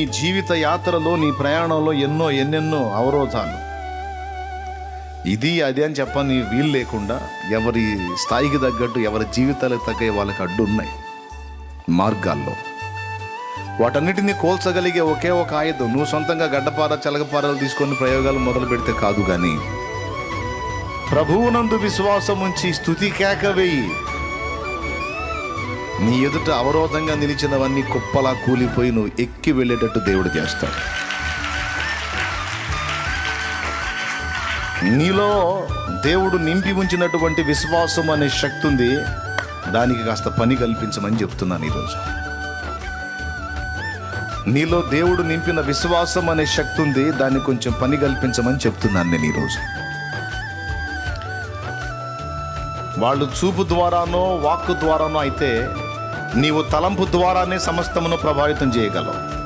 నీ జీవిత యాత్రలో నీ ప్రయాణంలో ఎన్నో ఎన్నెన్నో అవరోధాలు. ఇది అది అని చెప్పని వీలు లేకుండా ఎవరి స్థాయికి తగ్గట్టు ఎవరి జీవితాలకు తగ్గ వాళ్ళకి అడ్డు ఉన్నాయి మార్గాల్లో. వాటన్నిటిని కోల్చగలిగే ఒకే ఒక ఆయుధం నువ్వు సొంతంగా గడ్డపార చలగపారలు తీసుకొని ప్రయోగాలు మొదలు పెడితే కాదు కానీ ప్రభువునందు విశ్వాసం ఉంచి స్థుతి కేక వేయి. నీ ఎదుట అవరోధంగా నిలిచినవన్నీ కుప్పలా కూలిపోయి నువ్వు ఎక్కి వెళ్ళేటట్టు దేవుడు చేస్తాడు. నీలో దేవుడు నింపి ఉంచినటువంటి విశ్వాసం అనే శక్తి ఉంది. దానికి కాస్త పని కల్పించమని చెప్తున్నాను ఈరోజు. నీలో దేవుడు నింపిన విశ్వాసం అనే శక్తి ఉంది. దాన్ని కొంచెం పని కల్పించమని చెప్తున్నాను నేను ఈరోజు. వాళ్ళు చూపు ద్వారానో వాక్కు ద్వారానో అయితే నీవు తలంపు ద్వారానే సమస్తమును ప్రభావితం చేయగలవు.